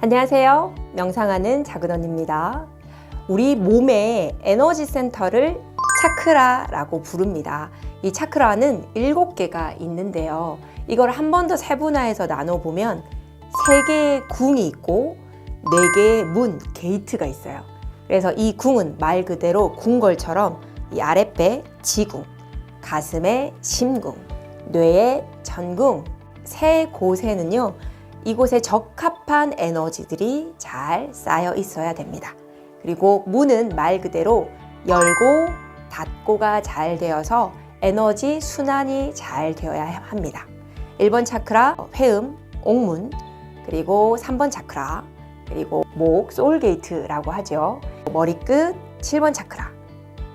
안녕하세요. 명상하는 작은 언니입니다. 우리 몸의 에너지 센터를 차크라라고 부릅니다. 이 차크라는 일곱 개가 있는데요. 이걸 한 번 더 세분화해서 나눠보면 세 개의 궁이 있고 네 개의 문, 게이트가 있어요. 그래서 이 궁은 말 그대로 궁궐처럼 이 아랫배 지궁, 가슴의 심궁, 뇌의 전궁 세 곳에는요 이곳에 적합한 에너지들이 잘 쌓여 있어야 됩니다. 그리고 문은 말 그대로 열고 닫고가 잘 되어서 에너지 순환이 잘 되어야 합니다. 1번 차크라 회음, 옥문, 그리고 3번 차크라, 그리고 목, 소울게이트라고 하죠. 머리끝 7번 차크라,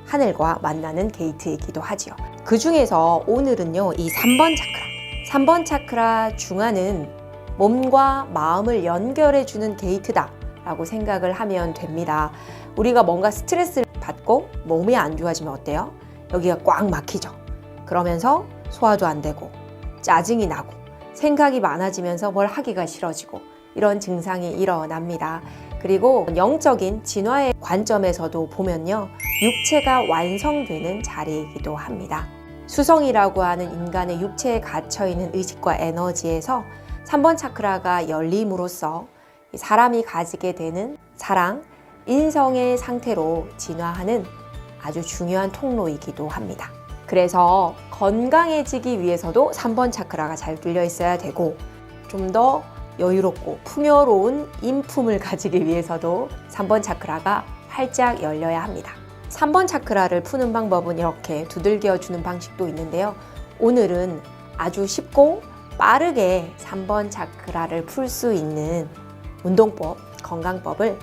하늘과 만나는 게이트이기도 하지요. 그 중에서 오늘은요, 이 3번 차크라. 3번 차크라 중화는 몸과 마음을 연결해주는 게이트다. 라고 생각을 하면 됩니다. 우리가 뭔가 스트레스를 받고 몸이 안 좋아지면 어때요? 여기가 꽉 막히죠. 그러면서 소화도 안 되고 짜증이 나고 생각이 많아지면서 뭘 하기가 싫어지고 이런 증상이 일어납니다. 그리고 영적인 진화의 관점에서도 보면요. 육체가 완성되는 자리이기도 합니다. 수성이라고 하는 인간의 육체에 갇혀 있는 의식과 에너지에서 3번 차크라가 열림으로써 사람이 가지게 되는 사랑, 인성의 상태로 진화하는 아주 중요한 통로이기도 합니다. 그래서 건강해지기 위해서도 3번 차크라가 잘 뚫려 있어야 되고 좀 더 여유롭고 풍요로운 인품을 가지기 위해서도 3번 차크라가 활짝 열려야 합니다. 3번 차크라를 푸는 방법은 이렇게 두들겨 주는 방식도 있는데요. 오늘은 아주 쉽고 빠르게 3번 차크라를 풀 수 있는 운동법, 건강법을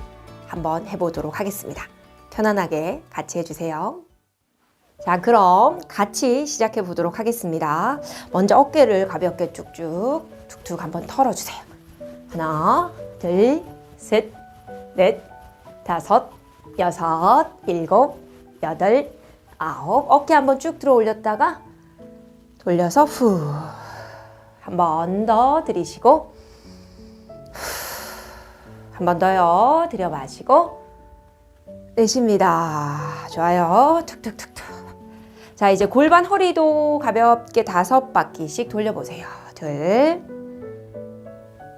한번 해보도록 하겠습니다. 편안하게 같이 해주세요. 자, 그럼 같이 시작해 보도록 하겠습니다. 먼저 어깨를 가볍게 쭉쭉 툭툭 한번 털어주세요. 하나, 둘, 셋, 넷, 다섯, 여섯, 일곱, 여덟, 아홉. 어깨 한번 쭉 들어 올렸다가 돌려서 후. 한 번 더 들이쉬고 한 번 더요. 들여 마시고 내쉽니다. 좋아요. 툭툭툭툭. 자, 이제 골반 허리도 가볍게 다섯 바퀴씩 돌려보세요. 둘,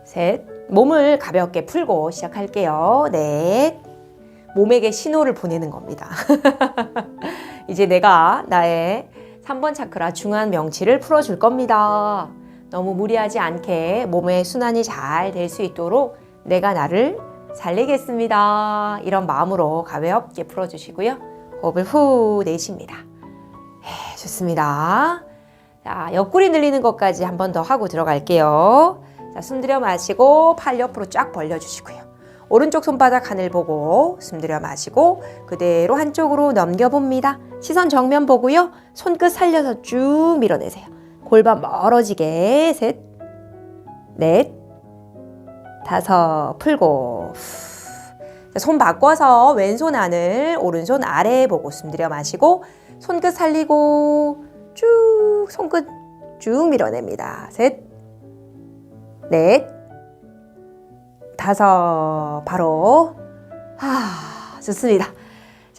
셋. 몸을 가볍게 풀고 시작할게요. 넷. 몸에게 신호를 보내는 겁니다. 이제 내가 나의 3번 차크라 중한 명치를 풀어줄 겁니다. 너무 무리하지 않게 몸의 순환이 잘 될 수 있도록 내가 나를 살리겠습니다. 이런 마음으로 가볍게 풀어주시고요. 호흡을 후 내쉽니다. 네, 좋습니다. 자, 옆구리 늘리는 것까지 한 번 더 하고 들어갈게요. 자, 숨 들여 마시고 팔 옆으로 쫙 벌려주시고요. 오른쪽 손바닥 하늘 보고 숨 들여 마시고 그대로 한쪽으로 넘겨봅니다. 시선 정면 보고요. 손끝 살려서 쭉 밀어내세요. 골반 멀어지게. 셋, 넷, 다섯. 풀고. 자, 손 바꿔서 왼손 하늘 오른손 아래 보고 숨 들여 마시고 손끝 살리고 쭉 손끝 쭉 밀어냅니다. 셋, 넷, 다섯. 바로. 하 좋습니다.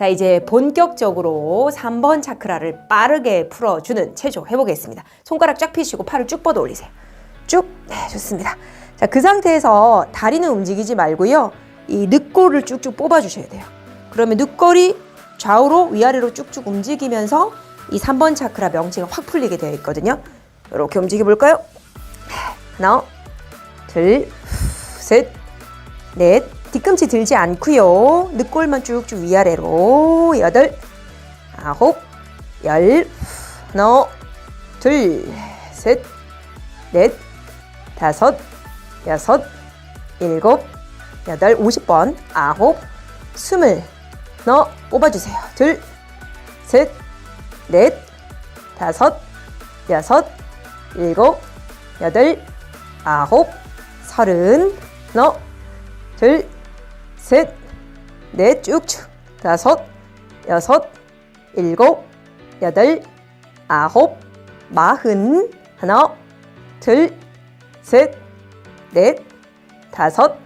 자 이제 본격적으로 3번 차크라를 빠르게 풀어주는 체조 해보겠습니다. 손가락 쫙 펴시고 팔을 쭉 뻗어 올리세요. 쭉 네, 좋습니다. 자 그 상태에서 다리는 움직이지 말고요. 이 늑골을 쭉쭉 뽑아주셔야 돼요. 그러면 늑골이 좌우로 위아래로 쭉쭉 움직이면서 이 3번 차크라 명치가 확 풀리게 되어 있거든요. 이렇게 움직여 볼까요? 하나, 둘, 셋, 넷. 뒤꿈치 들지 않고요. 늑골만 쭉쭉 위아래로 여덟, 아홉, 열, 하나, 둘, 셋, 넷, 다섯, 여섯, 일곱, 여덟, 오십 번, 아홉, 스물. 너 뽑아주세요. 둘, 셋, 넷, 다섯, 여섯, 일곱, 여덟, 아홉, 서른. 너 둘, 셋, 넷, 쭉쭉. 다섯, 여섯, 일곱, 여덟, 아홉, 마흔. 하나, 둘, 셋, 넷, 다섯,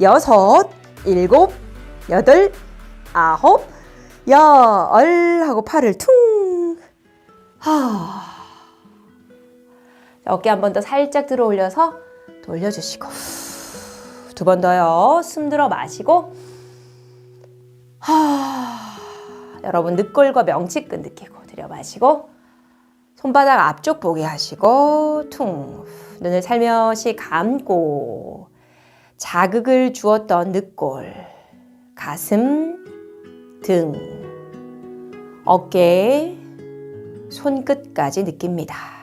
여섯, 일곱, 여덟, 아홉, 열 하고 팔을 퉁. 하. 어깨 한 번 더 살짝 들어 올려서 돌려주시고 두 번 더요. 숨 들어 마시고 하. 여러분 늑골과 명치끝 느끼고 들여 마시고 손바닥 앞쪽 보게 하시고 퉁 눈을 살며시 감고 자극을 주었던 늑골 가슴 등 어깨 손끝까지 느낍니다.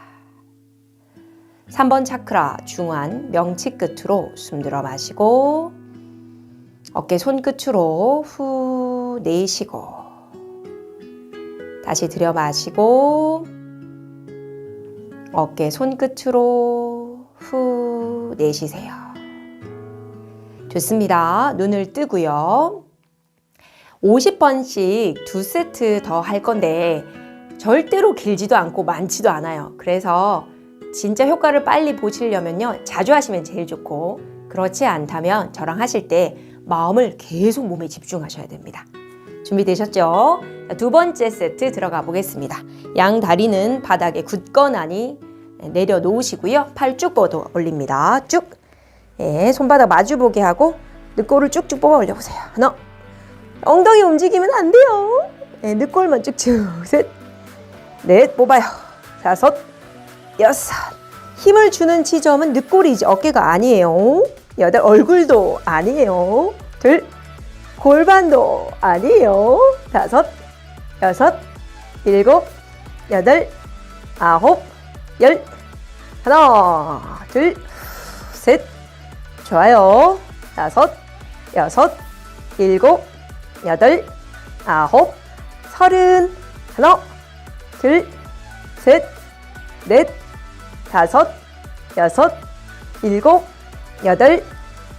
3번 차크라 중안 명치 끝으로 숨 들어 마시고 어깨 손끝으로 후 내쉬고 다시 들여 마시고 어깨 손끝으로 후 내쉬세요. 좋습니다. 눈을 뜨고요. 50번씩 두 세트 더 할 건데 절대로 길지도 않고 많지도 않아요. 그래서 진짜 효과를 빨리 보시려면요. 자주 하시면 제일 좋고 그렇지 않다면 저랑 하실 때 마음을 계속 몸에 집중하셔야 됩니다. 준비되셨죠? 자, 두 번째 세트 들어가 보겠습니다. 양 다리는 바닥에 굳건하니 내려놓으시고요. 팔 쭉 뻗어 올립니다. 쭉. 예, 손바닥 마주 보게 하고 늑골을 쭉쭉 뽑아 올려보세요. 하나. 엉덩이 움직이면 안 돼요. 예, 늑골만 쭉쭉. 셋. 넷 뽑아요. 다섯. 여섯. 힘을 주는 지점은 늑골이지 어깨가 아니에요. 여덟. 얼굴도 아니에요. 둘. 골반도 아니에요. 다섯. 여섯. 일곱. 여덟. 아홉. 열. 하나. 둘. 셋. 좋아요. 다섯. 여섯. 일곱. 여덟. 아홉. 서른. 하나. 둘. 셋. 넷. 다섯. 여섯. 일곱. 여덟.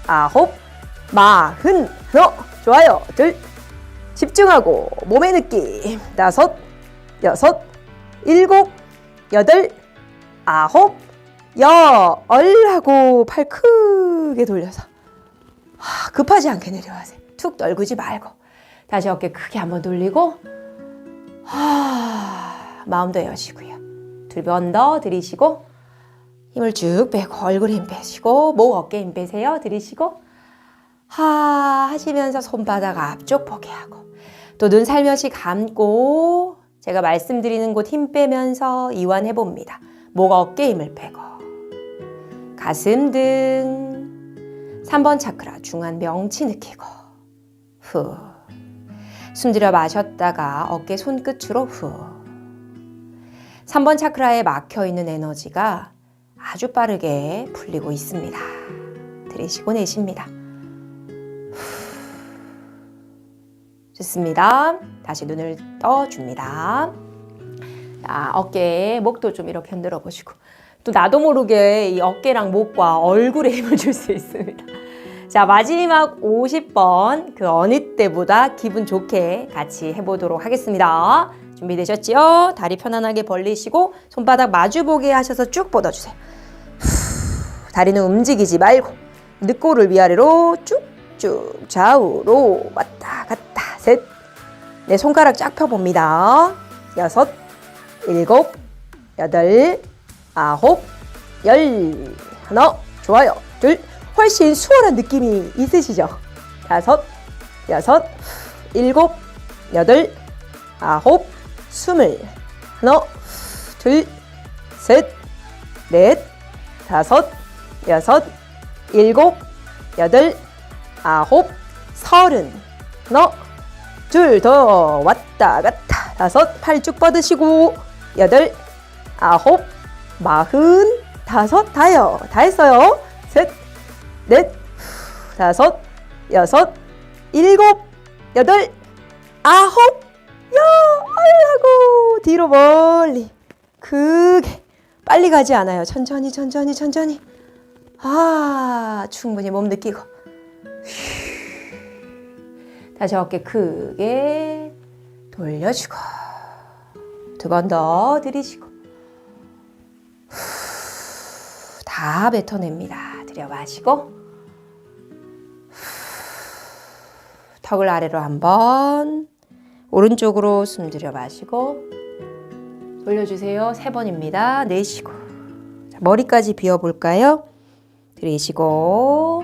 아홉. 마흔. 하나. 좋아요. 둘. 집중하고 몸의 느낌. 다섯. 여섯. 일곱. 여덟. 아홉. 열 하고 팔 크게 돌려서 하, 급하지 않게 내려가세요. 툭 떨구지 말고 다시 어깨 크게 한번 돌리고 하, 마음도 여시고요. 두 번 더 들이시고 힘을 쭉 빼고 얼굴에 힘 빼시고 목 어깨 힘 빼세요. 들이시고 하 하시면서 손바닥 앞쪽 보게 하고 또 눈 살며시 감고 제가 말씀드리는 곳 힘 빼면서 이완해 봅니다. 목 어깨 힘을 빼고 가슴 등 3번 차크라 중안 명치 느끼고 후. 숨 들여 마셨다가 어깨 손끝으로 후. 3번 차크라에 막혀 있는 에너지가 아주 빠르게 풀리고 있습니다. 들이쉬고 내쉽니다. 후. 좋습니다. 다시 눈을 떠줍니다. 자, 어깨, 목도 좀 이렇게 흔들어 보시고. 또 나도 모르게 이 어깨랑 목과 얼굴에 힘을 줄 수 있습니다. 자, 마지막 50번 그 어느 때보다 기분 좋게 같이 해보도록 하겠습니다. 준비되셨지요? 다리 편안하게 벌리시고 손바닥 마주보게 하셔서 쭉 뻗어주세요. 후, 다리는 움직이지 말고 늑골을 위아래로 쭉쭉 좌우로 왔다 갔다. 셋, 네 손가락 쫙 펴봅니다. 여섯, 일곱, 여덟, 아홉, 열, 하나, 좋아요. 둘, 훨씬 수월한 느낌이 있으시죠? 다섯, 여섯, 일곱, 여덟, 아홉, 스물, 하나, 둘, 셋, 넷, 다섯, 여섯, 일곱, 여덟, 아홉, 서른, 하나, 둘 더. 왔다 갔다. 다섯 팔 쭉 뻗으시고 여덟 아홉 마흔. 다섯 다요. 다 했어요. 셋 넷 다섯 여섯 일곱 여덟 아홉. 열하고 뒤로 멀리. 크게. 빨리 가지 않아요. 천천히 천천히 천천히 아 충분히 몸 느끼고 다시 어깨 크게 돌려주고 두 번 더 들이쉬고 후, 다 뱉어냅니다. 들여 마시고 후, 턱을 아래로 한번 오른쪽으로 숨 들여 마시고 돌려주세요. 세 번입니다. 내쉬고 자, 머리까지 비워 볼까요? 들이쉬고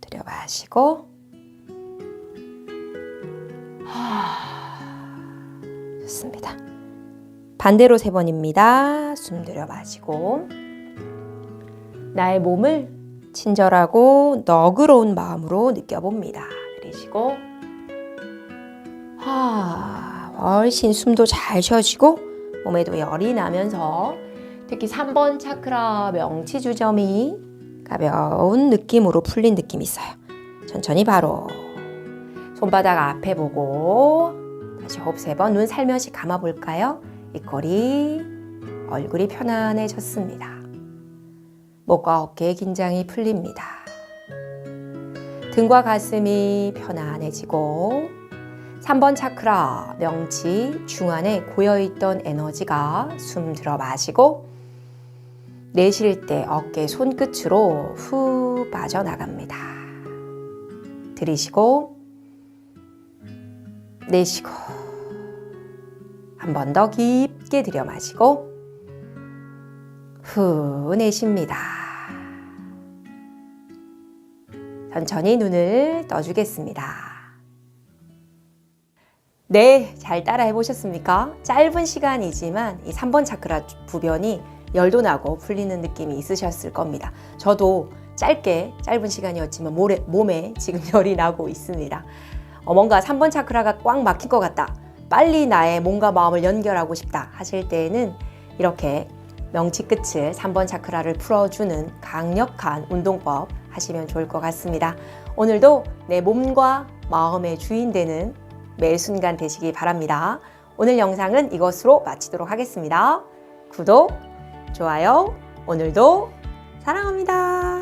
들여 마시고 좋습니다. 반대로 세 번입니다. 숨 들여 마시고 나의 몸을 친절하고 너그러운 마음으로 느껴봅니다. 내쉬고 하, 훨씬 숨도 잘 쉬어지고 몸에도 열이 나면서 특히 3번 차크라 명치 주점이 가벼운 느낌으로 풀린 느낌이 있어요. 천천히 바로 손바닥 앞에 보고 다시 호흡 세 번 눈 살며시 감아 볼까요? 입꼬리 얼굴이 편안해졌습니다. 목과 어깨의 긴장이 풀립니다. 등과 가슴이 편안해지고 3번 차크라 명치 중안에 고여있던 에너지가 숨 들어 마시고 내쉴 때 어깨 손끝으로 후 빠져나갑니다. 들이쉬고 내쉬고 한 번 더 깊게 들여 마시고 후 내쉽니다. 천천히 눈을 떠주겠습니다. 네, 잘 따라 해 보셨습니까? 짧은 시간이지만 이 3번 차크라 부변이 열도 나고 풀리는 느낌이 있으셨을 겁니다. 저도 짧게, 짧은 시간이었지만 모래, 몸에 지금 열이 나고 있습니다. 어, 뭔가 3번 차크라가 꽉 막힌 것 같다. 빨리 나의 몸과 마음을 연결하고 싶다 하실 때에는 이렇게 명치 끝을 3번 차크라를 풀어주는 강력한 운동법 하시면 좋을 것 같습니다. 오늘도 내 몸과 마음의 주인 되는 매 순간 되시기 바랍니다. 오늘 영상은 이것으로 마치도록 하겠습니다. 구독, 좋아요, 오늘도 사랑합니다.